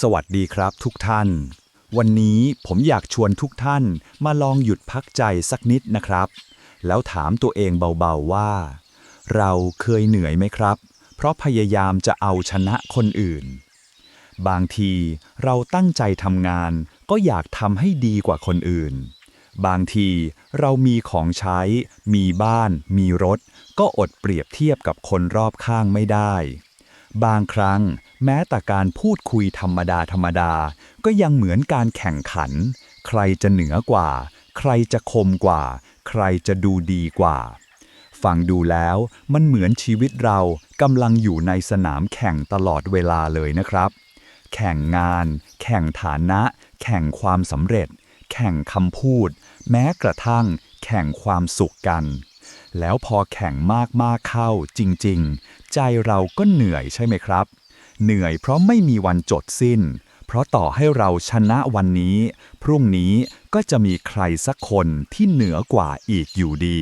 สวัสดีครับทุกท่าน วันนี้ผมอยากชวนทุกท่านมาลองหยุดพักใจสักนิดนะครับ แล้วถามตัวเองเบาๆว่า เราเคยเหนื่อยไหมครับ เพราะพยายามจะเอาชนะคนอื่น บางทีเราตั้งใจทำงานก็อยากทำให้ดีกว่าคนอื่น บางทีเรามีของใช้ มีบ้าน มีรถ ก็อดเปรียบเทียบกับคนรอบข้างไม่ได้ บางครั้ง แม้แต่การพูดคุยธรรมดาธรรมดา ก็ยังเหมือนการแข่งขัน ใครจะเหนือกว่า ใครจะคมกว่า ใครจะดูดีกว่า ฟังดูแล้วมันเหมือนชีวิตเรากำลังอยู่ในสนามแข่งตลอดเวลาเลยนะครับ แข่งงาน แข่งฐานะ แข่งความสำเร็จ แข่งคำพูด แม้กระทั่ง แข่งความสุขกันแล้วพอแข่งมากๆเข้าจริง ๆ ใจเราก็เหนื่อยใช่ไหมครับ เหนื่อยเพราะไม่มีวันจดสิ้น เพราะต่อให้เราชนะวันนี้ พรุ่งนี้ก็จะมีใครสักคนที่เหนือกว่าอีกอยู่ดี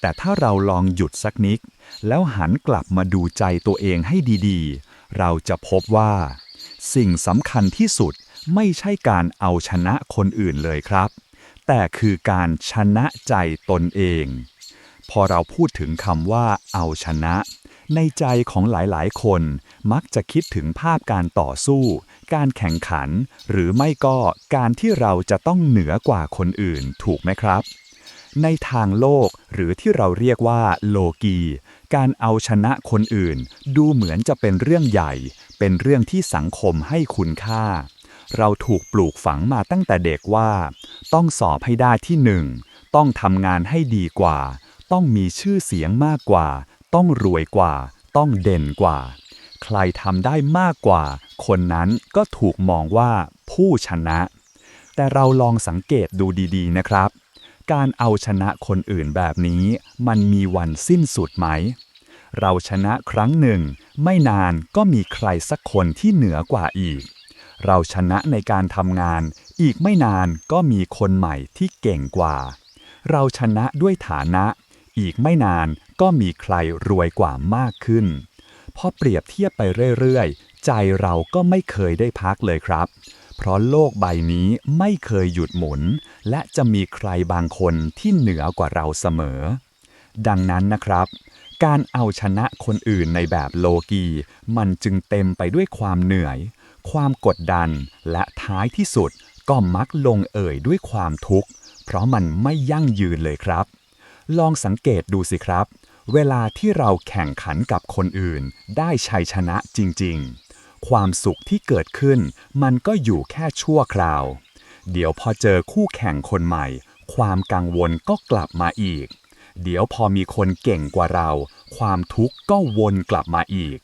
แต่ถ้าเราลองหยุดสักนิดแล้วหันกลับมาดูใจตัวเองให้ดีๆ เราจะพบว่า สิ่งสำคัญที่สุดไม่ใช่การเอาชนะคนอื่นเลยครับ แต่คือการชนะใจตนเอง พอเราพูดถึงคำว่าเอาชนะ ในใจของหลายๆ คนมักจะคิดถึงภาพการต่อสู้ การแข่งขัน หรือไม่ก็การที่เราจะต้องเหนือกว่าคนอื่นถูกไหมครับ ในทางโลกหรือที่เราเรียกว่าโลกี การเอาชนะคนอื่น ดูเหมือนจะเป็นเรื่องใหญ่ เป็นเรื่องที่สังคมให้คุณค่า เราถูกปลูกฝังมาตั้งแต่เด็กว่า ต้องสอบให้ได้ที่หนึ่งต้องทำงานให้ดีกว่า ต้องมีชื่อเสียงมากกว่า ต้องรวยกว่า ต้องเด่นกว่า ใครทำได้มากกว่า คนนั้นก็ถูกมองว่าผู้ชนะ แต่เราลองสังเกตดูดีๆนะครับ การเอาชนะคนอื่นแบบนี้ มันมีวันสิ้นสุดไหม เราชนะครั้งหนึ่ง ไม่นานก็มีใครสักคนที่เหนือกว่าอีก เราชนะในการทำงาน อีกไม่นานก็มีคนใหม่ที่เก่งกว่า เราชนะด้วยฐานะ อีกไม่นานก็มีใครรวยกว่ามากขึ้น พอเปรียบเทียบไปเรื่อยๆ ใจเราก็ไม่เคยได้พักเลยครับ เพราะโลกใบนี้ไม่เคยหยุดหมุน และจะมีใครบางคนที่เหนือกว่าเราเสมอ ดังนั้นนะครับ การเอาชนะคนอื่นในแบบโลกี มันจึงเต็มไปด้วยความเหนื่อย ความกดดัน และท้ายที่สุดก็มักลงเอ่ยด้วยความทุกข์ เพราะมันไม่ยั่งยืนเลยครับ ลองสังเกตดูสิครับ เวลาที่เราแข่งขันกับคนอื่น ได้ชัยชนะจริงๆ ความสุขที่เกิดขึ้น มันก็อยู่แค่ชั่วคราว เดี๋ยวพอเจอคู่แข่งคนใหม่ ความกังวลก็กลับมาอีก เดี๋ยวพอมีคนเก่งกว่าเรา ความทุกข์ก็วนกลับมาอีก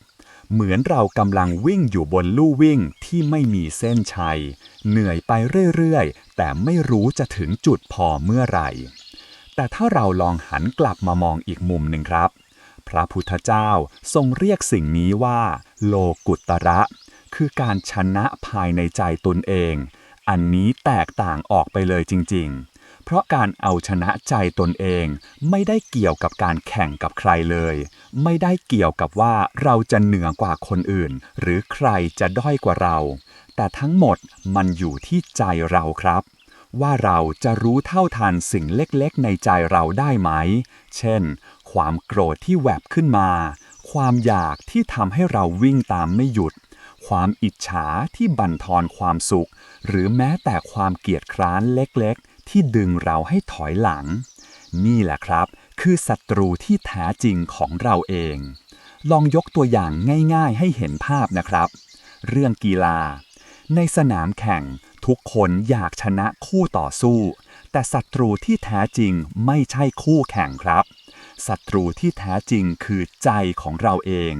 เหมือนเรากำลังวิ่งอยู่บนลู่วิ่งที่ไม่มีเส้นชัย เหนื่อยไปเรื่อยๆ แต่ไม่รู้จะถึงจุดพอเมื่อไหร่ แต่ถ้าเราลองหันกลับมามองอีกมุมหนึ่งครับ พระพุทธเจ้าทรงเรียกสิ่งนี้ว่า โลกุตระ คือการชนะภายในใจตนเอง อันนี้แตกต่างออกไปเลยจริง ๆ เพราะการเอาชนะใจตนเองไม่ได้เกี่ยวกับการแข่งกับใครเลย ไม่ได้เกี่ยวกับว่าเราจะเหนือกว่าคนอื่น หรือใครจะด้อยกว่าเรา แต่ทั้งหมดมันอยู่ที่ใจเราครับ ว่าเราจะรู้เท่าทันสิ่งเล็กๆ ในใจเราได้ไหม เช่น ความโกรธที่แวบขึ้นมา ความอยากที่ทำให้เราวิ่งตามไม่หยุด ความอิจฉาที่บั่นทอนความสุข หรือแม้แต่ความเกียดคร้านเล็กๆ ที่ดึงเราให้ถอยหลัง นี่แหละครับ คือศัตรูที่แท้จริงของเราเอง ลองยกตัวอย่างง่าย ๆ ให้เห็นภาพนะครับ เรื่องกีฬา ในสนามแข่ง ทุกคนอยากชนะคู่ต่อสู้ แต่ศัตรูที่แท้จริงไม่ใช่คู่แข่งครับศัตรูที่แท้จริงคือใจของเราเอง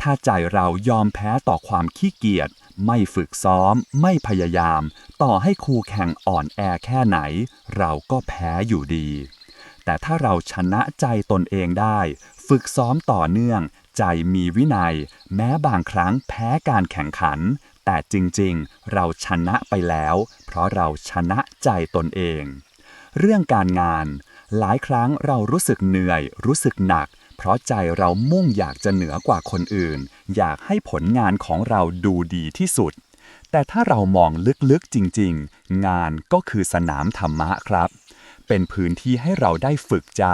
ถ้าใจเรายอมแพ้ต่อความขี้เกียจ ไม่ฝึกซ้อม ไม่พยายาม ต่อให้คู่แข่งอ่อนแอแค่ไหน เราก็แพ้อยู่ดี แต่ถ้าเราชนะใจตนเองได้ ฝึกซ้อมต่อเนื่อง ใจมีวินัย แม้บางครั้งแพ้การแข่งขัน แต่จริงๆ เราชนะไปแล้ว เพราะเราชนะใจตนเอง เรื่องการงาน หลายครั้งเรารู้สึกเหนื่อย รู้สึกหนัก เพราะใจเรามุ่งอยากจะเหนือกว่าคนอื่น อยากให้ผลงานของเราดูดีที่สุด แต่ถ้าเรามองลึกๆจริงๆ งานก็คือสนามธรรมะครับเป็นพื้นที่ให้เราได้ฝึกใจ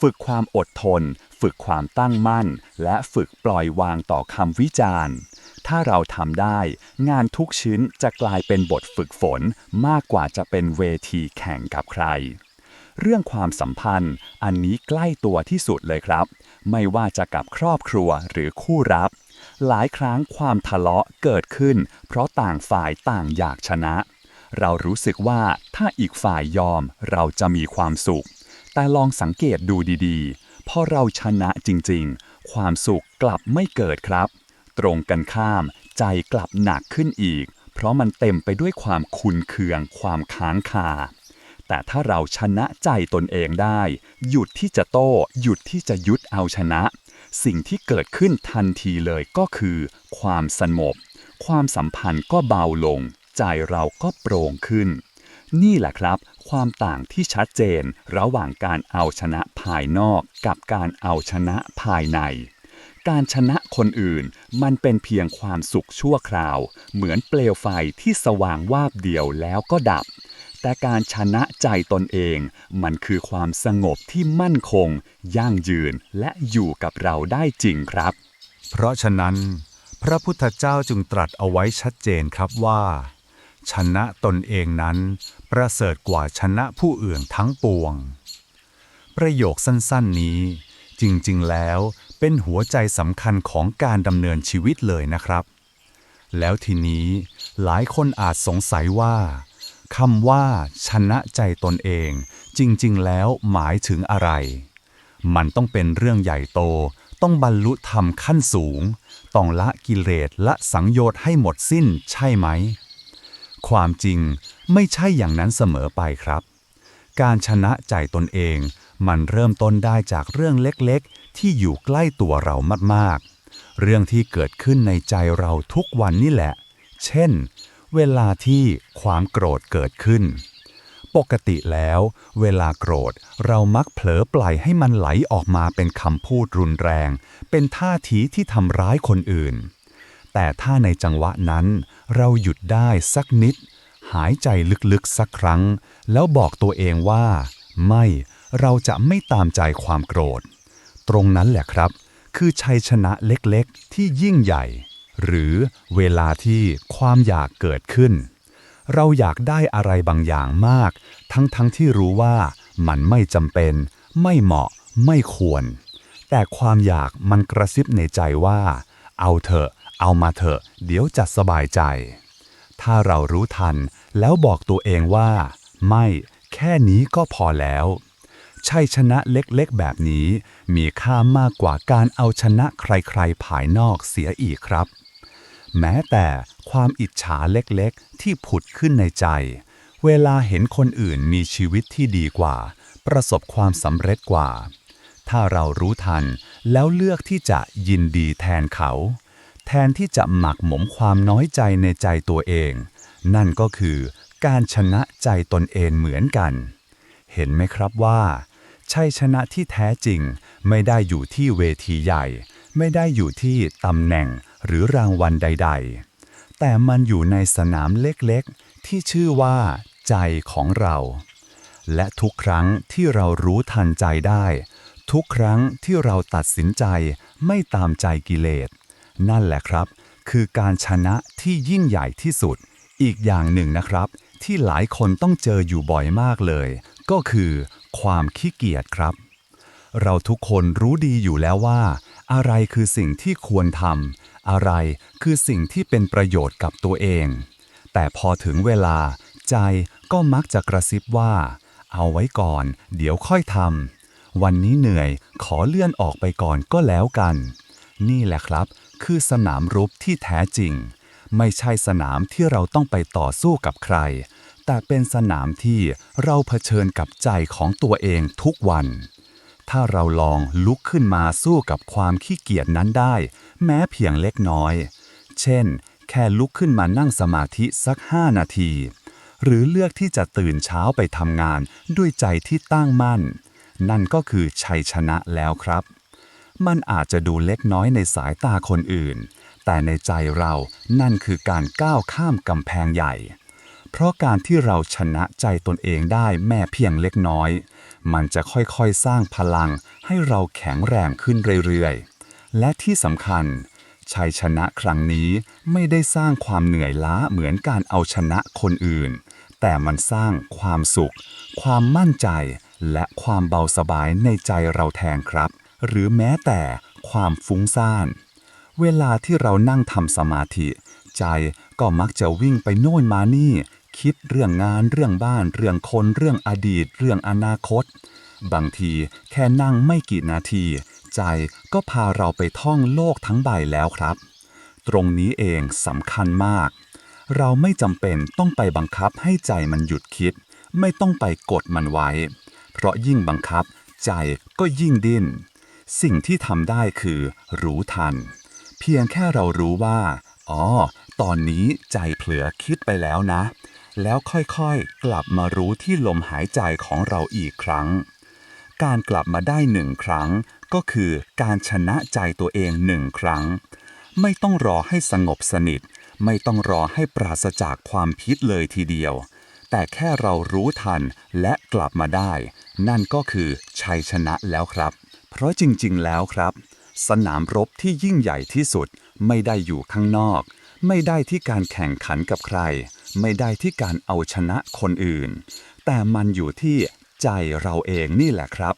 ฝึกความอดทน ฝึกความตั้งมั่น และฝึกปล่อยวางต่อคำวิจารณ์ ถ้าเราทำได้ งานทุกชิ้นจะกลายเป็นบทฝึกฝนมากกว่าจะเป็นเวทีแข่งกับใคร เรื่องความสัมพันธ์ อันนี้ใกล้ตัวที่สุดเลยครับ ไม่ว่าจะกับครอบครัวหรือคู่รัก หลายครั้งความทะเลาะเกิดขึ้น เพราะต่างฝ่ายต่างอยากชนะ เรารู้สึกว่าถ้าอีกฝ่ายยอมเราจะมีความสุข แต่ลองสังเกตดูดีๆพอเราชนะจริงๆ ความสุขกลับไม่เกิดครับ ตรงกันข้าม ใจกลับหนักขึ้นอีก เพราะมันเต็มไปด้วยความคุนเคือง ความค้างคา แต่ถ้าเราชนะใจตนเองได้ หยุดที่จะโต้ หยุดที่จะยุดเอาชนะ สิ่งที่เกิดขึ้นทันทีเลยก็คือ ความสงบ ความสัมพันธ์ก็เบาลง ใจเราก็โปร่งขึ้น นี่แหละครับ ความต่างที่ชัดเจนระหว่างการเอาชนะภายนอกกับการเอาชนะภายใน การชนะคนอื่น มันเป็นเพียงความสุขชั่วคราว เหมือนเปลวไฟที่สว่างวาบเดียวแล้วก็ดับ แต่การชนะใจตนเอง มันคือความสงบที่มั่นคง ยั่งยืนและอยู่กับเราได้จริงครับ เพราะฉะนั้น พระพุทธเจ้าจึงตรัสเอาไว้ชัดเจนครับว่า ชนะตนเองนั้น ประเสริฐกว่าชนะผู้อื่นทั้งปวง ประโยคสั้นๆนี้ จริงๆแล้ว เป็นหัวใจสำคัญของการดำเนินชีวิตเลยนะครับ แล้วทีนี้หลายคนอาจสงสัยว่าคำว่า ชนะใจตนเอง จริง ๆ แล้วหมายถึงอะไร มันต้องเป็นเรื่องใหญ่โต ต้องบรรลุธรรมขั้นสูง ต้องละกิเลสละสังโยชน์ให้หมดสิ้นใช่ไหม ความจริงไม่ใช่อย่างนั้นเสมอไปครับ การชนะใจตนเอง มันเริ่มต้นได้จากเรื่องเล็ก ที่อยู่ใกล้ตัวเรามากๆ เรื่องที่เกิดขึ้นในใจเราทุกวันนี่แหละ เช่น เวลาที่ความโกรธเกิดขึ้น ปกติแล้ว เวลาโกรธเรามักเผลอปล่อยให้มันไหลออกมาเป็นคำพูดรุนแรง เป็นท่าทีที่ทำร้ายคนอื่น แต่ถ้าในจังหวะนั้น เราหยุดได้สักนิด หายใจลึกๆสักครั้ง แล้วบอกตัวเองว่า ไม่เราจะไม่ตามใจความโกรธ ตรงนั้นแหละครับ คือชัยชนะเล็กๆ ที่ยิ่งใหญ่ หรือเวลาที่ความอยากเกิดขึ้น เราอยากได้อะไรบางอย่างมาก ทั้งๆทที่รู้ว่ามันไม่จำเป็น ไม่เหมาะ ไม่ควร แต่ความอยากมันกระซิบในใจว่า เอาเถอะ เอามาเถอะ เดี๋ยวจะสบายใจ ถ้าเรารู้ทันแล้วบอกตัวเองว่า ไม่ แค่นี้ก็พอแล้ว ชัยชนะเล็กๆ แบบนี้ มีค่ามากกว่าการเอาชนะใครๆ ภายนอกเสียอีกครับ แม้แต่ความอิจฉาเล็กๆ ที่ผุดขึ้นในใจ เวลาเห็นคนอื่นมีชีวิตที่ดีกว่า ประสบความสำเร็จกว่า ถ้าเรารู้ทันแล้วเลือกที่จะยินดีแทนเขา แทนที่จะหมักหมมความน้อยใจในใจตัวเอง นั่นก็คือการชนะใจตนเองเหมือนกัน เห็นไหมครับว่า ชัยชนะที่แท้จริง ไม่ได้อยู่ที่เวทีใหญ่ ไม่ได้อยู่ที่ตำแหน่งหรือรางวัลใด ๆ แต่มันอยู่ในสนามเล็กๆ ที่ชื่อว่าใจของเรา และทุกครั้งที่เรารู้ทันใจได้ ทุกครั้งที่เราตัดสินใจไม่ตามใจกิเลส นั่นแหละครับ คือการชนะที่ยิ่งใหญ่ที่สุด อีกอย่างหนึ่งนะครับ ที่หลายคนต้องเจออยู่บ่อยมากเลย ก็คือ ความขี้เกียจครับ เราทุกคนรู้ดีอยู่แล้วว่า อะไรคือสิ่งที่ควรทำอะไรคือสิ่งที่เป็นประโยชน์กับตัวเอง แต่พอถึงเวลา ใจก็มักจะกระซิบว่า เอาไว้ก่อน เดี๋ยวค่อยทำวันนี้เหนื่อยขอเลื่อนออกไปก่อนก็แล้วกัน นี่แหละครับ คือสนามรบที่แท้จริง ไม่ใช่สนามที่เราต้องไปต่อสู้กับใคร แต่เป็นสนามที่เราเผชิญกับใจของตัวเองทุกวัน ถ้าเราลองลุกขึ้นมาสู้กับความขี้เกียจนั้นได้ แม้เพียงเล็กน้อย เช่น แค่ลุกขึ้นมานั่งสมาธิสักห้านาที หรือเลือกที่จะตื่นเช้าไปทำงานด้วยใจที่ตั้งมั่น นั่นก็คือชัยชนะแล้วครับ มันอาจจะดูเล็กน้อยในสายตาคนอื่น แต่ในใจเรานั่นคือการก้าวข้ามกำแพงใหญ่ เพราะการที่เราชนะใจตนเองได้แม้เพียงเล็กน้อย มันจะค่อยๆสร้างพลังให้เราแข็งแรงขึ้นเรื่อยๆ และที่สำคัญ ชัยชนะครั้งนี้ไม่ได้สร้างความเหนื่อยล้าเหมือนการเอาชนะคนอื่น แต่มันสร้างความสุข ความมั่นใจ และความเบาสบายในใจเราแทนครับ หรือแม้แต่ความฟุ้งซ่าน เวลาที่เรานั่งทำสมาธิ ใจก็มักจะวิ่งไปโน่นมานี่ คิดเรื่องงานเรื่องบ้าน เรื่องคนเรื่องอดีต เรื่องอนาคต บางทีแค่นั่งไม่กี่นาที ใจก็พาเราไปท่องโลกทั้งใบแล้วครับ ตรงนี้เองสำคัญมาก เราไม่จำเป็นต้องไปบังคับให้ใจมันหยุดคิด ไม่ต้องไปกดมันไว้ เพราะยิ่งบังคับ ใจก็ยิ่งดิ้นสิ่งที่ทำได้คือ รู้ทัน เพียงแค่เรารู้ว่า อ๋อ ตอนนี้ใจเผลอคิดไปแล้วนะ แล้วค่อยๆ กลับมารู้ที่ลมหายใจของเราอีกครั้ง การกลับมาได้หนึ่งครั้ง ก็คือการชนะใจตัวเองหนึ่งครั้ง ไม่ต้องรอให้สงบสนิท ไม่ต้องรอให้ปราศจากความพิษเลยทีเดียว แต่แค่เรารู้ทันและกลับมาได้ นั่นก็คือชัยชนะแล้วครับ เพราะจริงๆ แล้วครับ สนามรบที่ยิ่งใหญ่ที่สุดไม่ได้อยู่ข้างนอก ไม่ได้ที่การแข่งขันกับใคร ไม่ได้ที่การเอาชนะคนอื่น แต่มันอยู่ที่ใจเราเองนี่แหละครับ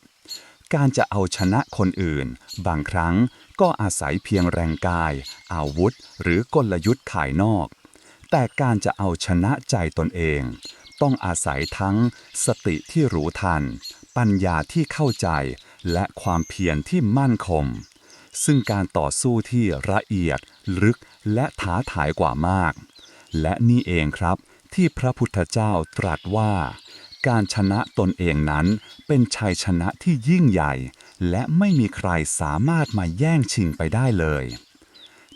การจะเอาชนะคนอื่น บางครั้งก็อาศัยเพียงแรงกาย อาวุธ หรือกลยุทธ์ภายนอก แต่การจะเอาชนะใจตนเอง ต้องอาศัยทั้งสติที่รู้ทัน ปัญญาที่เข้าใจ และความเพียรที่มั่นคงซึ่งการต่อสู้ที่ละเอียด ลึกและท้าทายกว่ามาก และนี่เองครับ ที่พระพุทธเจ้าตรัสว่า การชนะตนเองนั้นเป็นชัยชนะที่ยิ่งใหญ่ และไม่มีใครสามารถมาแย่งชิงไปได้เลย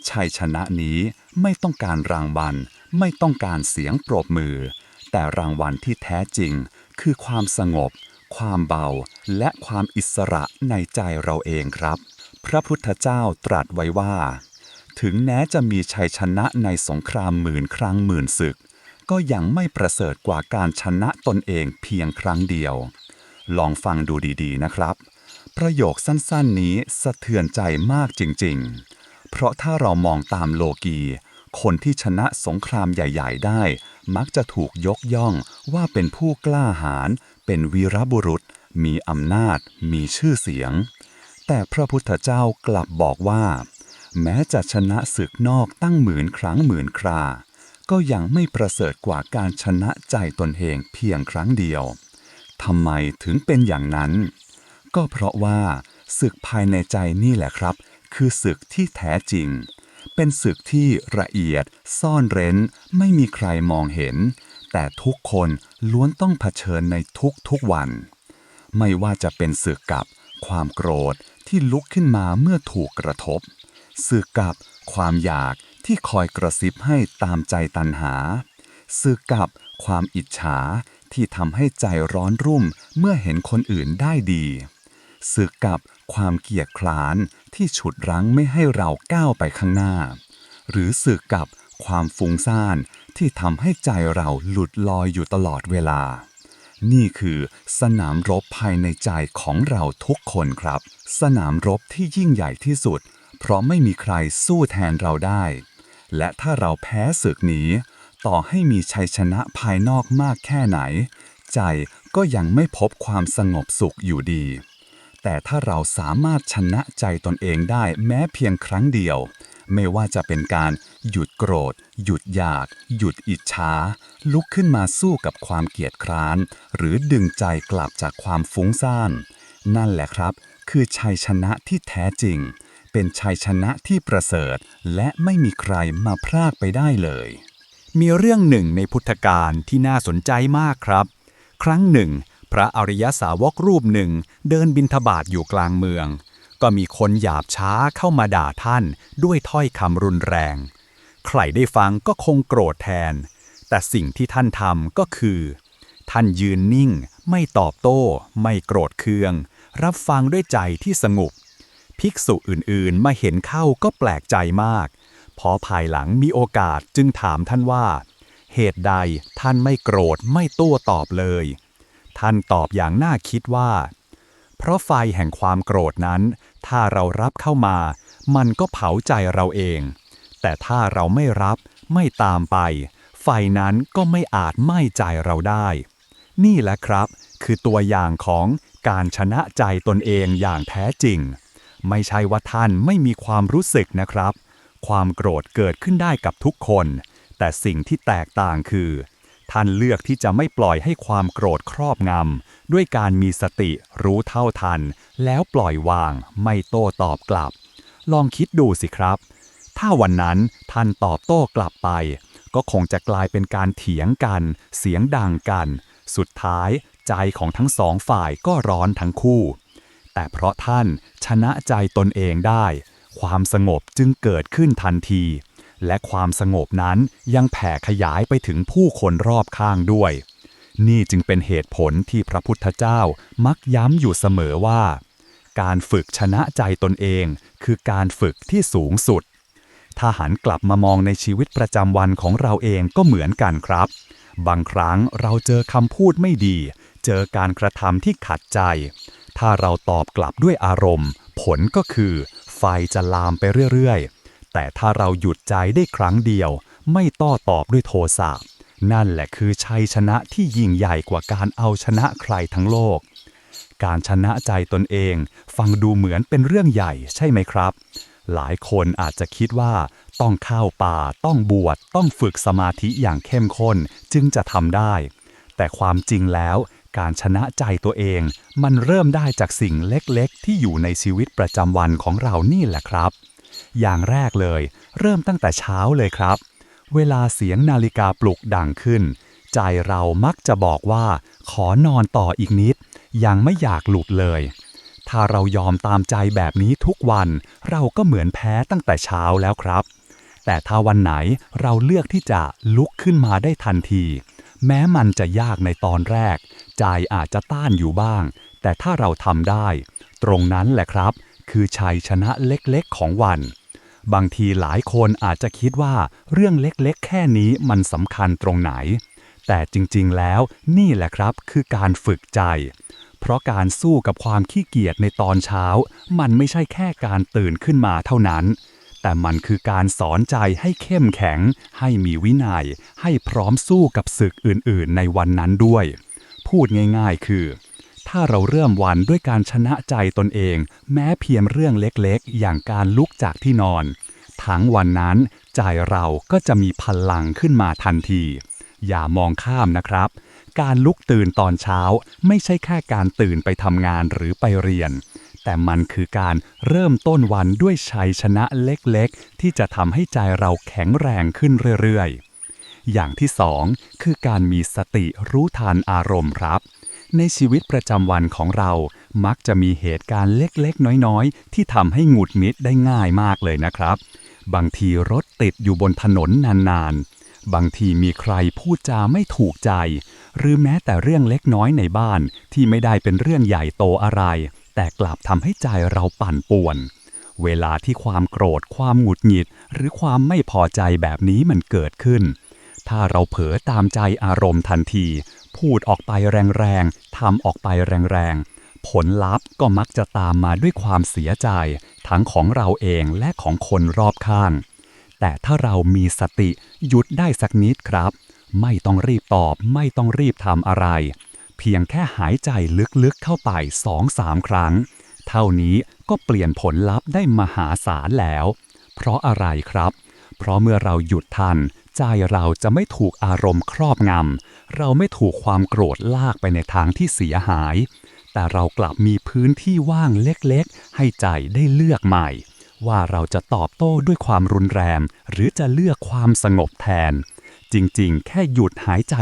ชัยชนะนี้ไม่ต้องการรางวัล ไม่ต้องการเสียงปรบมือ แต่รางวัลที่แท้จริง คือความสงบ ความเบา และความอิสระในใจเราเองครับ พระพุทธเจ้าตรัสไว้ว่า ถึงแม้จะมีชัยชนะในสงครามหมื่นครั้งหมื่นศึก ก็ยังไม่ประเสริฐกว่าการชนะตนเองเพียงครั้งเดียว ลองฟังดูดีๆนะครับ ประโยคสั้นๆนี้สะเทือนใจมากจริงๆ เพราะถ้าเรามองตามโลกี คนที่ชนะสงครามใหญ่ ๆ ได้ มักจะถูกยกย่องว่าเป็นผู้กล้าหาญเป็นวีรบุรุษ มีอำนาจ มีชื่อเสียง แต่พระพุทธเจ้ากลับบอกว่า แม้จะชนะศึกนอกตั้งหมื่นครั้งหมื่นครา ก็ยังไม่ประเสริฐกว่าการชนะใจตนเองเพียงครั้งเดียวทำไมถึงเป็นอย่างนั้น ก็เพราะว่าศึกภายในใจนี่แหละครับ คือศึกที่แท้จริง เป็นศึกที่ละเอียด ซ่อนเร้น ไม่มีใครมองเห็น แต่ทุกคนล้วนต้องเผชิญในทุกๆวัน ไม่ว่าจะเป็นศึกกับความโกรธที่ลุกขึ้นมาเมื่อถูกกระทบ ศึกกับความอยากที่คอยกระซิบให้ตามใจตันหาศึกกับความอิจฉาที่ทำให้ใจร้อนรุ่มเมื่อเห็นคนอื่นได้ดีศึกกับความเกียจคร้านที่ฉุดรั้งไม่ให้เราก้าวไปข้างหน้า หรือสึกกับความฟุ้งซ่านที่ทำให้ใจเราหลุดลอยอยู่ตลอดเวลา นี่คือสนามรบภายในใจของเราทุกคนครับ สนามรบที่ยิ่งใหญ่ที่สุด เพราะไม่มีใครสู้แทนเราได้ และถ้าเราแพ้ศึกนี้ ต่อให้มีชัยชนะภายนอกมากแค่ไหน ใจก็ยังไม่พบความสงบสุขอยู่ดี แต่ถ้าเราสามารถชนะใจตนเองได้แม้เพียงครั้งเดียว ไม่ว่าจะเป็นการหยุดโกรธ หยุดอยาก หยุดอิจฉาลุกขึ้นมาสู้กับความเกียจคร้าน หรือดึงใจกลับจากความฟุ้งซ่าน นั่นแหละครับ คือชัยชนะที่แท้จริง เป็นชัยชนะที่ประเสริฐ และไม่มีใครมาพรากไปได้เลย มีเรื่องหนึ่งในพุทธการที่น่าสนใจมากครับ ครั้งหนึ่ง พระอริยสาวกรูปหนึ่ง เดินบินทบาทอยู่กลางเมือง ก็มีคนหยาบช้าเข้ามาด่าท่านด้วยถ้อยคำรุนแรง ใครได้ฟังก็คงโกรธแทน แต่สิ่งที่ท่านทำก็คือ ท่านยืนนิ่ง ไม่ตอบโต้ ไม่โกรธเคือง รับฟังด้วยใจที่สงบ ภิกษุอื่นๆ มาเห็นเข้าก็แปลกใจมาก พอภายหลังมีโอกาสจึงถามท่านว่า เหตุใดท่านไม่โกรธไม่โต้ตอบเลย ท่านตอบอย่างน่าคิดว่า เพราะไฟแห่งความโกรธนั้น ถ้าเรารับเข้ามา มันก็เผาใจเราเอง แต่ถ้าเราไม่รับไม่ตามไป ไฟนั้นก็ไม่อาจไหม้ใจเราได้ นี่แหละครับ คือตัวอย่างของการชนะใจตนเองอย่างแท้จริง ไม่ใช่ว่าท่านไม่มีความรู้สึกนะครับ ความโกรธเกิดขึ้นได้กับทุกคน แต่สิ่งที่แตกต่างคือ ท่านเลือกที่จะไม่ปล่อยให้ความโกรธครอบงำด้วยการมีสติรู้เท่าทัน แล้วปล่อยวางไม่โต้ตอบกลับ ลองคิดดูสิครับ ถ้าวันนั้นท่านตอบโต้กลับไป ก็คงจะกลายเป็นการเถียงกัน เสียงดังกัน สุดท้ายใจของทั้งสองฝ่ายก็ร้อนทั้งคู่ แต่เพราะท่านชนะใจตนเองได้ ความสงบจึงเกิดขึ้นทันที และความสงบนั้นยังแผ่ขยายไปถึงผู้คนรอบข้างด้วย นี่จึงเป็นเหตุผลที่พระพุทธเจ้ามักย้ำอยู่เสมอว่า การฝึกชนะใจตนเอง คือการฝึกที่สูงสุด ถ้าหันกลับมามองในชีวิตประจำวันของเราเองก็เหมือนกันครับ บางครั้งเราเจอคำพูดไม่ดี เจอการกระทำที่ขัดใจ ถ้าเราตอบกลับด้วยอารมณ์ ผลก็คือ ไฟจะลามไปเรื่อยๆ แต่ถ้าเราหยุดใจได้ครั้งเดียว ไม่ต้อตอบด้วยโทสะนั่นแหละคือชัยชนะที่ยิ่งใหญ่กว่าการเอาชนะใครทั้งโลก การชนะใจตนเอง ฟังดูเหมือนเป็นเรื่องใหญ่ใช่ไหมครับ หลายคนอาจจะคิดว่าต้องเข้าป่า ต้องบวช ต้องฝึกสมาธิอย่างเข้มข้นจึงจะทำได้ แต่ความจริงแล้ว การชนะใจตัวเอง มันเริ่มได้จากสิ่งเล็กๆ ที่อยู่ในชีวิตประจำวันของเรานี่แหละครับ อย่างแรกเลย เริ่มตั้งแต่เช้าเลยครับ เวลาเสียงนาฬิกาปลุกดังขึ้น ใจเรามักจะบอกว่า ขอนอนต่ออีกนิด ยังไม่อยากหลุดเลย ถ้าเรายอมตามใจแบบนี้ทุกวัน เราก็เหมือนแพ้ตั้งแต่เช้าแล้วครับ แต่ถ้าวันไหนเราเลือกที่จะลุกขึ้นมาได้ทันที แม้มันจะยากในตอนแรก ใจอาจจะต้านอยู่บ้าง แต่ถ้าเราทำได้ ตรงนั้นแหละครับ คือชัยชนะเล็กๆของวัน บางทีหลายคนอาจจะคิดว่าเรื่องเล็กๆ แค่นี้มันสำคัญตรงไหน แต่จริงๆแล้วนี่แหละครับคือการฝึกใจ เพราะการสู้กับความขี้เกียจในตอนเช้า มันไม่ใช่แค่การตื่นขึ้นมาเท่านั้นแต่มันคือการสอนใจให้เข้มแข็ง ให้มีวินัย ให้พร้อมสู้กับศึกอื่นๆ ในวันนั้นด้วย พูดง่ายๆ คือ ถ้าเราเริ่มวันด้วยการชนะใจตนเอง แม้เพียงเรื่องเล็กๆ อย่างการลุกจากที่นอน ทั้งวันนั้นใจเราก็จะมีพลังขึ้นมาทันที อย่ามองข้ามนะครับ การลุกตื่นตอนเช้า ไม่ใช่แค่การตื่นไปทำงานหรือไปเรียน แต่มันคือการเริ่มต้นวันด้วยชัยชนะเล็กๆ ที่จะทำให้ใจเราแข็งแรงขึ้นเรื่อยๆ อย่างที่สองคือการมีสติรู้ทันอารมณ์ครับ ในชีวิตประจำวันของเรามักจะมีเหตุการณ์เล็กๆ น้อยๆ ที่ทำให้หงุดหงิดได้ง่ายมากเลยนะครับ บางทีรถติดอยู่บนถนนนานๆ บางทีมีใครพูดจาไม่ถูกใจ หรือแม้แต่เรื่องเล็กน้อยในบ้านที่ไม่ได้เป็นเรื่องใหญ่โตอะไร แต่กลับทำให้ใจเราปั่นป่วนเวลาที่ความโกรธ ความหงุดหงิด หรือความไม่พอใจแบบนี้มันเกิดขึ้น ถ้าเราเผลอตามใจอารมณ์ทันที พูดออกไปแรงๆทำออกไปแรงๆ ผลลัพธ์ก็มักจะตามมาด้วยความเสียใจ ทั้งของเราเองและของคนรอบข้าง แต่ถ้าเรามีสติหยุดได้สักนิดครับ ไม่ต้องรีบตอบ ไม่ต้องรีบทำอะไร เพียงแค่หายใจลึกๆเข้าไปสองสามครั้ง เท่านี้ก็เปลี่ยนผลลัพธ์ได้มหาศาลแล้ว เพราะอะไรครับ เพราะเมื่อเราหยุดทัน ใจเราจะไม่ถูกอารมณ์ครอบงำ เราไม่ถูกความโกรธลากไปในทางที่เสียหาย แต่เรากลับมีพื้นที่ว่างเล็กๆ ให้ใจได้เลือกใหม่ ว่าเราจะตอบโต้ด้วยความรุนแรง หรือจะเลือกความสงบแทน จริงๆ แค่หยุดหายใจ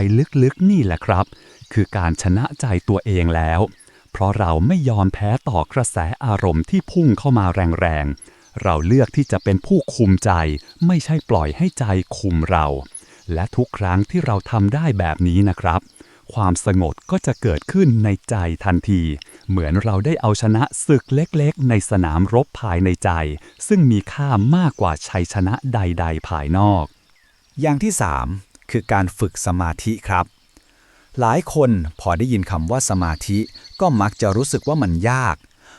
ลึกๆ นี่แหละครับ คือการชนะใจตัวเองแล้ว เพราะเราไม่ยอมแพ้ต่อกระแสอารมณ์ที่พุ่งเข้ามาแรงๆ เราเลือกที่จะเป็นผู้คุมใจ ไม่ใช่ปล่อยให้ใจคุมเรา และทุกครั้งที่เราทำได้แบบนี้นะครับ ความสงบก็จะเกิดขึ้นในใจทันที เหมือนเราได้เอาชนะศึกเล็กๆ ในสนามรบภายในใจ ซึ่งมีค่ามากกว่าชัยชนะใด ๆ ภายนอก อย่างที่ 3 คือการฝึกสมาธิครับหลายคนพอได้ยินคำว่าสมาธิก็มักจะรู้สึกว่ามันยาก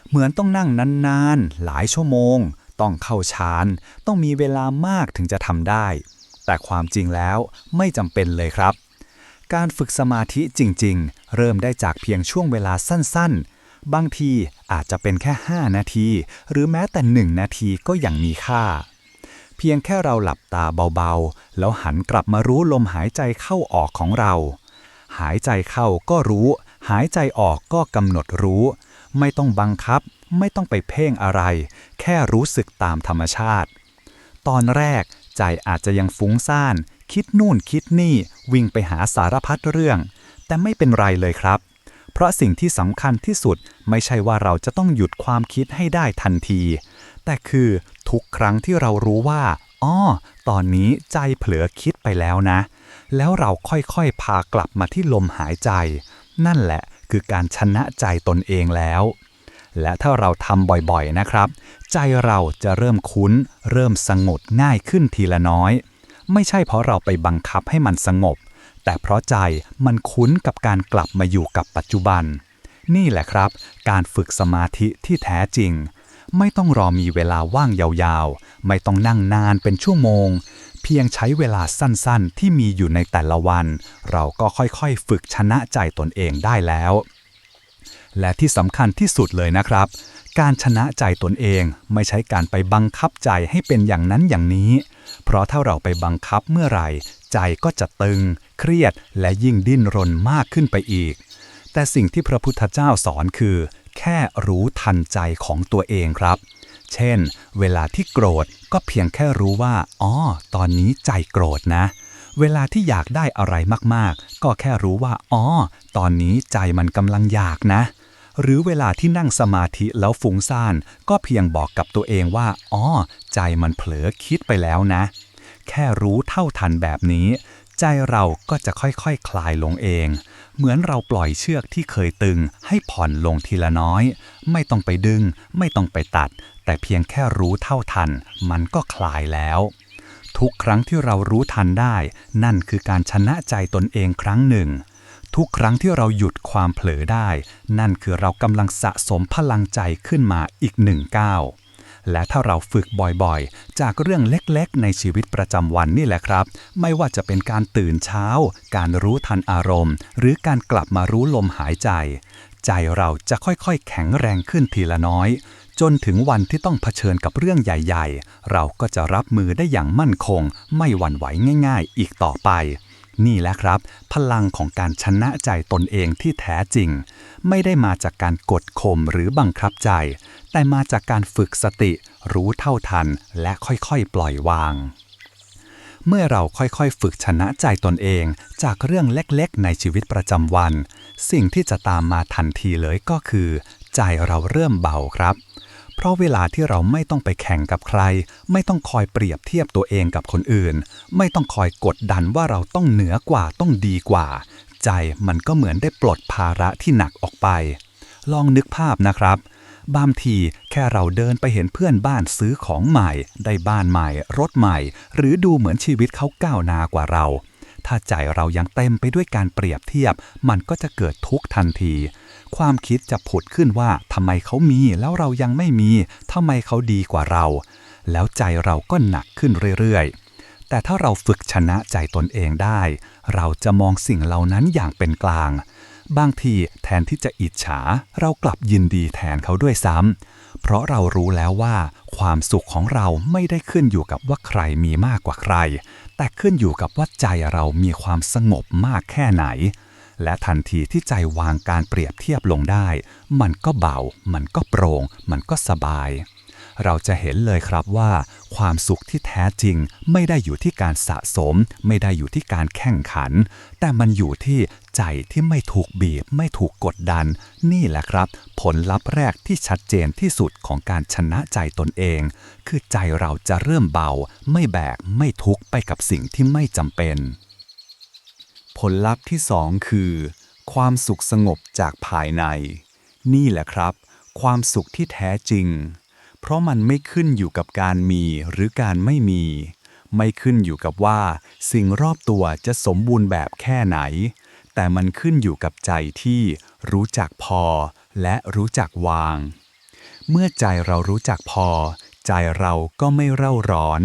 เหมือนต้องนั่งนานๆ หลายชั่วโมง ต้องเข้าฌานต้องมีเวลามากถึงจะทำได้ แต่ความจริงแล้วไม่จำเป็นเลยครับ การฝึกสมาธิจริง ๆ เริ่มได้จากเพียงช่วงเวลาสั้น ๆ บางทีอาจจะเป็นแค่ 5 นาที หรือแม้แต่ 1 นาทีก็ยังมีค่า เพียงแค่เราหลับตาเบาๆ แล้วหันกลับมารู้ลมหายใจเข้าออกของเรา หายใจเข้าก็รู้ หายใจออกก็กำหนดรู้ ไม่ต้องบังคับ ไม่ต้องไปเพ่งอะไร แค่รู้สึกตามธรรมชาติ ตอนแรกใจอาจจะยังฟุ้งซ่าน คิดนู่นคิดนี่ วิ่งไปหาสารพัดเรื่อง แต่ไม่เป็นไรเลยครับ เพราะสิ่งที่สำคัญที่สุดไม่ใช่ว่าเราจะต้องหยุดความคิดให้ได้ทันที แต่คือทุกครั้งที่เรารู้ว่าอ้อตอนนี้ใจเผลอคิดไปแล้วนะ แล้วเราค่อยๆ พากลับมาที่ลมหายใจ นั่นแหละคือการชนะใจตนเองแล้ว และถ้าเราทำบ่อยๆนะครับ ใจเราจะเริ่มคุ้น เริ่มสงบง่ายขึ้นทีละน้อย ไม่ใช่เพราะเราไปบังคับให้มันสงบ แต่เพราะใจมันคุ้นกับการกลับมาอยู่กับปัจจุบัน นี่แหละครับ การฝึกสมาธิที่แท้จริง ไม่ต้องรอมีเวลาว่างยาวๆ ไม่ต้องนั่งนานเป็นชั่วโมง เพียงใช้เวลาสั้นๆ ที่มีอยู่ในแต่ละวัน เราก็ค่อยๆ ฝึกชนะใจตนเองได้แล้ว และที่สำคัญที่สุดเลยนะครับ การชนะใจตนเองไม่ใช่การไปบังคับใจให้เป็นอย่างนั้นอย่างนี้ เพราะถ้าเราไปบังคับเมื่อไหร่ ใจก็จะตึง เครียดและยิ่งดิ้นรนมากขึ้นไปอีก แต่สิ่งที่พระพุทธเจ้าสอนคือ แค่รู้ทันใจของตัวเองครับ เช่น เวลาที่โกรธก็เพียงแค่รู้ว่าอ๋อตอนนี้ใจโกรธนะเวลาที่อยากได้อะไรมากๆ ก็แค่รู้ว่า อ๋อ ตอนนี้ใจมันกำลังอยากนะ หรือเวลาที่นั่งสมาธิแล้วฟุ้งซ่าน ก็เพียงบอกกับตัวเองว่า อ๋อ ใจมันเผลอคิดไปแล้วนะ แค่รู้เท่าทันแบบนี้ ใจเราก็จะค่อยๆคคลายลงเอง เหมือนเราปล่อยเชือกที่เคยตึง ให้ผ่อนลงทีละน้อย ไม่ต้องไปดึง ไม่ต้องไปตัด แต่เพียงแค่รู้เท่าทัน มันก็คลายแล้วทุกครั้งที่เรารู้ทันได้ นั่นคือการชนะใจตนเองครั้งหนึ่ง ทุกครั้งที่เราหยุดความเผลอได้ นั่นคือเรากำลังสะสมพลังใจขึ้นมาอีกหนึ่งก้าวและถ้าเราฝึกบ่อยๆ จากเรื่องเล็กๆ ในชีวิตประจำวันนี่แหละครับ ไม่ว่าจะเป็นการตื่นเช้า การรู้ทันอารมณ์ หรือการกลับมารู้ลมหายใจ ใจเราจะค่อยๆ แข็งแรงขึ้นทีละน้อย จนถึงวันที่ต้องเผชิญกับเรื่องใหญ่ ๆ เราก็จะรับมือได้อย่างมั่นคง ไม่หวั่นไหวง่าย ๆ อีกต่อไป นี่แหละครับ พลังของการชนะใจตนเองที่แท้จริง ไม่ได้มาจากการกดข่มหรือบังคับใจ แต่มาจากการฝึกสติ รู้เท่าทัน และค่อยๆ ปล่อยวาง เมื่อเราค่อยๆ ฝึกชนะใจตนเอง จากเรื่องเล็กๆ ในชีวิตประจำวัน สิ่งที่จะตามมาทันทีเลยก็คือ ใจเราเริ่มเบาครับ เพราะเวลาที่เราไม่ต้องไปแข่งกับใคร ไม่ต้องคอยเปรียบเทียบตัวเองกับคนอื่น ไม่ต้องคอยกดดันว่าเราต้องเหนือกว่าต้องดีกว่า ใจมันก็เหมือนได้ปลดภาระที่หนักออกไป ลองนึกภาพนะครับบางทีแค่เราเดินไปเห็นเพื่อนบ้านซื้อของใหม่ ได้บ้านใหม่ รถใหม่ หรือดูเหมือนชีวิตเขาก้าวหน้ากว่าเรา ถ้าใจเรายังเต็มไปด้วยการเปรียบเทียบ มันก็จะเกิดทุกข์ทันที ความคิดจะผุดขึ้นว่าทำไมเขามีแล้วเรายังไม่มีทำไมเขาดีกว่าเรา แล้วใจเราก็หนักขึ้นเรื่อยๆ แต่ถ้าเราฝึกชนะใจตนเองได้ เราจะมองสิ่งเหล่านั้นอย่างเป็นกลาง บางทีแทนที่จะอิจฉา เรากลับยินดีแทนเขาด้วยซ้ำเพราะเรารู้แล้วว่า ความสุขของเราไม่ได้ขึ้นอยู่กับว่าใครมีมากกว่าใคร แต่ขึ้นอยู่กับว่าใจเรามีความสงบมากแค่ไหน และทันทีที่ใจวางการเปรียบเทียบลงได้ มันก็เบา มันก็โปร่ง มันก็สบาย เราจะเห็นเลยครับว่า ความสุขที่แท้จริงไม่ได้อยู่ที่การสะสม ไม่ได้อยู่ที่การแข่งขัน แต่มันอยู่ที่ใจที่ไม่ถูกบีบ ไม่ถูกกดดัน นี่แหละครับ ผลลัพธ์แรกที่ชัดเจนที่สุดของการชนะใจตนเอง คือใจเราจะเริ่มเบา ไม่แบก ไม่ทุกข์ไปกับสิ่งที่ไม่จำเป็น ผลลัพธ์ที่สองคือ ความสุขสงบจากภายใน นี่แหละครับ ความสุขที่แท้จริง เพราะมันไม่ขึ้นอยู่กับการมีหรือการไม่มี ไม่ขึ้นอยู่กับว่า สิ่งรอบตัวจะสมบูรณ์แบบแค่ไหน แต่มันขึ้นอยู่กับใจที่รู้จักพอ และรู้จักวาง เมื่อใจเรารู้จักพอ ใจเราก็ไม่เร่าร้อน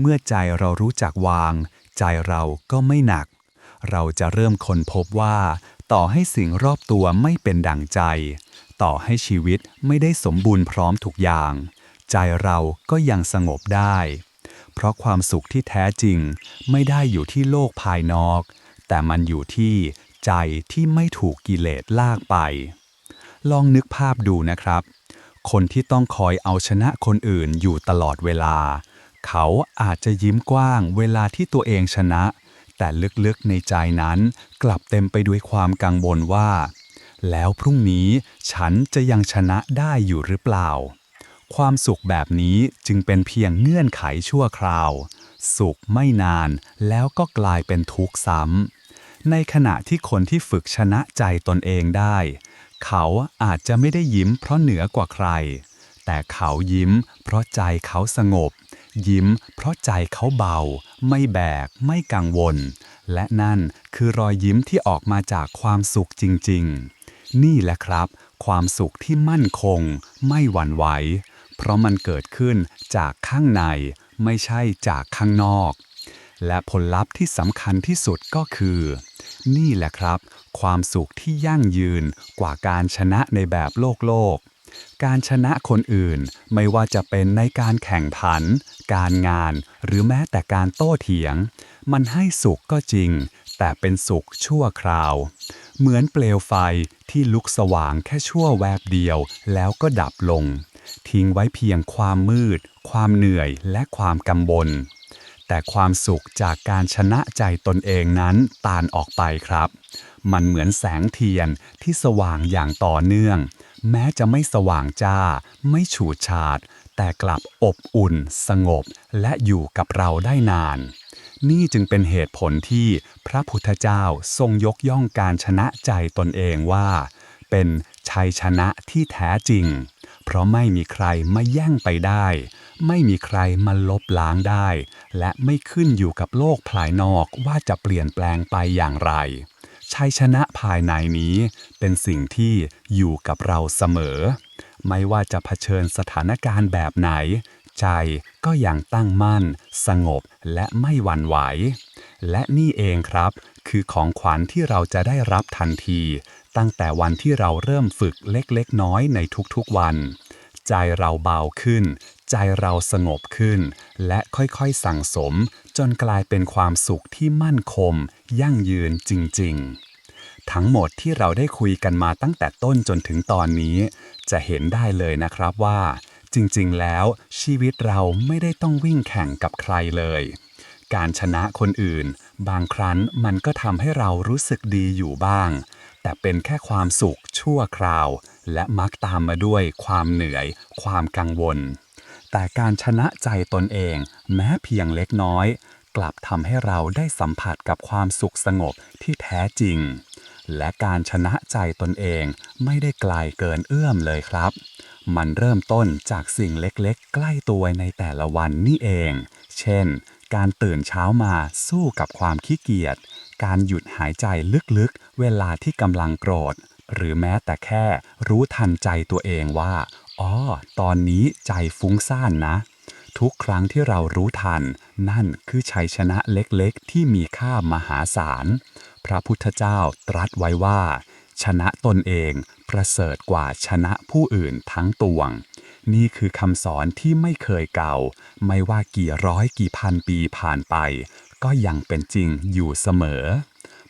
เมื่อใจเรารู้จักวาง ใจเราก็ไม่หนัก เราจะเริ่มค้นพบว่า ต่อให้สิ่งรอบตัวไม่เป็นดั่งใจ ต่อให้ชีวิตไม่ได้สมบูรณ์พร้อมทุกอย่าง ใจเราก็ยังสงบได้ เพราะความสุขที่แท้จริงไม่ได้อยู่ที่โลกภายนอก แต่มันอยู่ที่ใจที่ไม่ถูกกิเลสลากไป ลองนึกภาพดูนะครับ คนที่ต้องคอยเอาชนะคนอื่นอยู่ตลอดเวลา เขาอาจจะยิ้มกว้างเวลาที่ตัวเองชนะ แต่ลึกๆในใจนั้นกลับเต็มไปด้วยความกังวลว่า แล้วพรุ่งนี้ฉันจะยังชนะได้อยู่หรือเปล่า ความสุขแบบนี้จึงเป็นเพียงเงื่อนไขชั่วคราว สุขไม่นานแล้วก็กลายเป็นทุกข์ซ้ำในขณะที่คนที่ฝึกชนะใจตนเองได้ เขาอาจจะไม่ได้ยิ้มเพราะเหนือกว่าใคร แต่เขายิ้มเพราะใจเขาสงบ ยิ้มเพราะใจเขาเบา ไม่แบก ไม่กังวล และนั่นคือรอยยิ้มที่ออกมาจากความสุขจริง ๆ นี่แหละครับ ความสุขที่มั่นคง ไม่หวั่นไหว เพราะมันเกิดขึ้นจากข้างใน ไม่ใช่จากข้างนอก และผลลัพธ์ที่สำคัญที่สุดก็คือ นี่แหละครับ ความสุขที่ยั่งยืนกว่าการชนะในแบบโลกโลก การชนะคนอื่นไม่ว่าจะเป็นในการแข่งขัน การงาน หรือแม้แต่การโต้เถียง มันให้สุขก็จริง แต่เป็นสุขชั่วคราว เหมือนเปลวไฟที่ลุกสว่างแค่ชั่วแวบเดียวแล้วก็ดับลง ทิ้งไว้เพียงความมืด ความเหนื่อยและความกังวลแต่ความสุขจากการชนะใจตนเองนั้นตานออกไปครับ มันเหมือนแสงเทียนที่สว่างอย่างต่อเนื่อง แม้จะไม่สว่างจ้า ไม่ฉูดฉาด แต่กลับอบอุ่น สงบ และอยู่กับเราได้นาน นี่จึงเป็นเหตุผลที่พระพุทธเจ้าทรงยกย่องการชนะใจตนเองว่า เป็นชัยชนะที่แท้จริง เพราะไม่มีใครมาแย่งไปได้ ไม่มีใครมาลบล้างได้ และไม่ขึ้นอยู่กับโลกภายนอกว่าจะเปลี่ยนแปลงไปอย่างไร ชัยชนะภายในนี้เป็นสิ่งที่อยู่กับเราเสมอ ไม่ว่าจะเผชิญสถานการณ์แบบไหน ใจก็ยังตั้งมั่น สงบและไม่หวั่นไหว และนี่เองครับ คือของขวัญที่เราจะได้รับทันที ตั้งแต่วันที่เราเริ่มฝึกเล็กๆ น้อยในทุกๆวัน ใจเราเบาขึ้น ใจเราสงบขึ้น และค่อยๆสั่งสม จนกลายเป็นความสุขที่มั่นคงยั่งยืนจริง ๆ ทั้งหมดที่เราได้คุยกันมาตั้งแต่ต้นจนถึงตอนนี้ จะเห็นได้เลยนะครับว่า จริงๆ แล้วชีวิตเราไม่ได้ต้องวิ่งแข่งกับใครเลย การชนะคนอื่น บางครั้งมันก็ทำให้เรารู้สึกดีอยู่บ้าง แต่เป็นแค่ความสุขชั่วคราว และมักตามมาด้วยความเหนื่อย ความกังวล แต่การชนะใจตนเองแม้เพียงเล็กน้อย กลับทำให้เราได้สัมผัสกับความสุขสงบที่แท้จริง และการชนะใจตนเองไม่ได้ไกลเกินเอื้อมเลยครับ มันเริ่มต้นจากสิ่งเล็กๆ ใกล้ตัวในแต่ละวันนี่เอง เช่น การตื่นเช้ามาสู้กับความขี้เกียจ การหยุดหายใจลึกๆ เวลาที่กำลังโกรธหรือแม้แต่แค่รู้ทันใจตัวเองว่า อ๋อ ตอนนี้ใจฟุ้งซ่านนะ ทุกครั้งที่เรารู้ทัน นั่นคือชัยชนะเล็กๆ ที่มีค่ามหาศาล พระพุทธเจ้าตรัสไว้ว่า ชนะตนเองประเสริฐกว่าชนะผู้อื่นทั้งตวง นี่คือคำสอนที่ไม่เคยเก่า ไม่ว่ากี่ร้อยกี่พันปีผ่านไป ก็ยังเป็นจริงอยู่เสมอ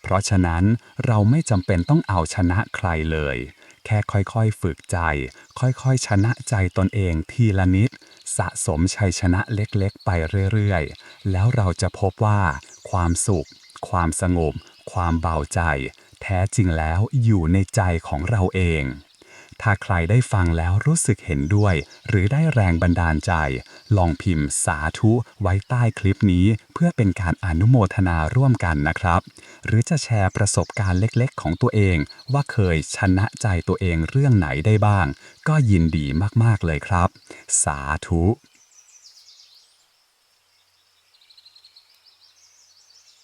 เพราะฉะนั้นเราไม่จำเป็นต้องเอาชนะใครเลย แค่ค่อยๆ ฝึกใจ ค่อยๆ ชนะใจตนเองทีละนิด สะสมชัยชนะเล็กๆ ไปเรื่อยๆ แล้วเราจะพบว่า ความสุข ความสงบ ความเบาใจ แท้จริงแล้วอยู่ในใจของเราเอง ถ้าใครได้ฟังแล้วรู้สึกเห็นด้วย หรือได้แรงบันดาลใจ ลองพิมพ์สาธุไว้ใต้คลิปนี้ เพื่อเป็นการอนุโมทนาร่วมกันนะครับ หรือจะแชร์ประสบการณ์เล็กๆ ของตัวเอง ว่าเคยชนะใจตัวเองเรื่องไหนได้บ้าง ก็ยินดีมากๆเลยครับ สาธุ